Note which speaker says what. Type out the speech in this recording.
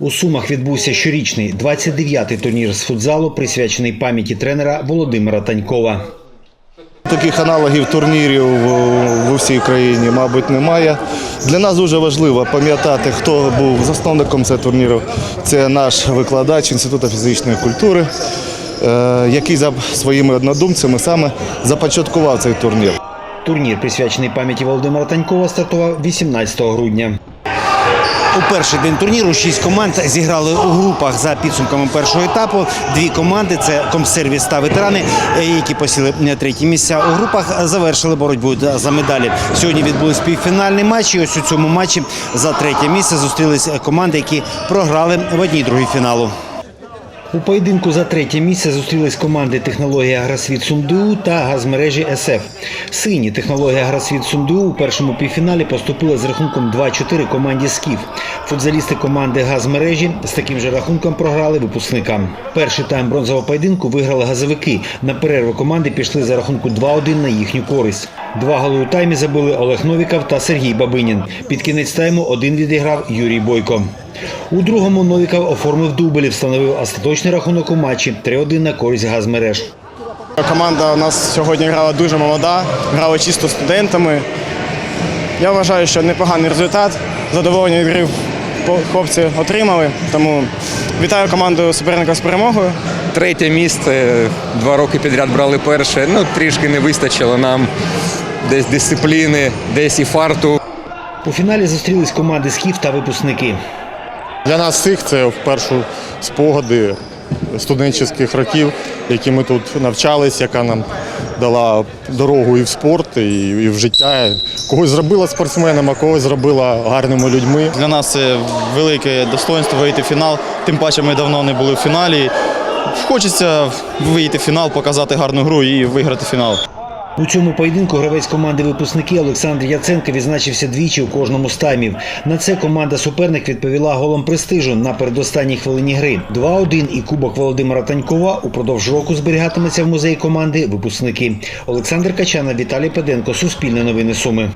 Speaker 1: У Сумах відбувся щорічний 29-й турнір з футзалу, присвячений пам'яті тренера Володимира Танькова.
Speaker 2: Таких аналогів турнірів в- усій країні, мабуть, немає. Для нас дуже важливо пам'ятати, хто був засновником цього турніру. Це наш викладач Інституту фізичної культури, е, який за своїми однодумцями саме започаткував цей турнір.
Speaker 1: Турнір, присвячений пам'яті Володимира Танькова, стартував 18 грудня.
Speaker 3: У перший день турніру шість команд зіграли у групах за підсумками першого етапу. Дві команди це комсервіс та ветерани, е, які посіли е, треті місця у групах. Завершили боротьбу за медалі. Сьогодні відбулись півфінальні матчі. Ось у цьому матчі за третє місце зустрілись команди, які програли в одній другій фіналу.
Speaker 1: У поєдинку за третє місце зустрілись команди технологія Грасвіт Сумду та газмережі СФ. Сині технологія Грасвіт Сумду у першому півфіналі поступили з рахунком 2-4 команді Скіф. Футзалісти команди газмережі з таким же рахунком програли випускникам. Перший тайм бронзового поєдинку виграли газовики. На перерву команди пішли за рахунку 2-1 на їхню користь. Два голи у таймі забили Олег Новіков та Сергій Бабинін. Під кінець тайму один відіграв Юрій Бойко. У другому Новіков оформив дубль і встановив остаточний рахунок у матчі 3-1 на користь газмереж.
Speaker 4: Команда у нас сьогодні грала дуже молода, грали чисто студентами. Я вважаю, що непоганий результат. Задоволення від гри по- хлопці отримали. Тому вітаю команду суперника з перемогою.
Speaker 5: Третє місце, два роки підряд брали перше. Ну, трішки не вистачило нам десь дисципліни, десь і фарту.
Speaker 1: У фіналі зустрілись команди Скіф та випускники.
Speaker 6: Для нас всіх це вперше спогади студентських років, які ми тут навчались, яка нам дала дорогу і в спорт, і, і в життя. Когось зробила спортсменом, а когось зробила гарними людьми.
Speaker 7: Для нас це велике достоинство вийти в фінал. Тим паче ми давно не були в фіналі. Хочеться вийти в фінал, показати гарну гру і виграти фінал.
Speaker 1: У цьому поєдинку гравець команди випускники Олександр Яценко відзначився двічі у кожному з таймів. На це команда суперник відповіла голом престижу на передостанній хвилині гри. 2-1 і кубок Володимира Танькова упродовж року зберігатиметься в музеї команди випускники. Олександр Качана, Віталій Педенко, Суспільне новини Суми.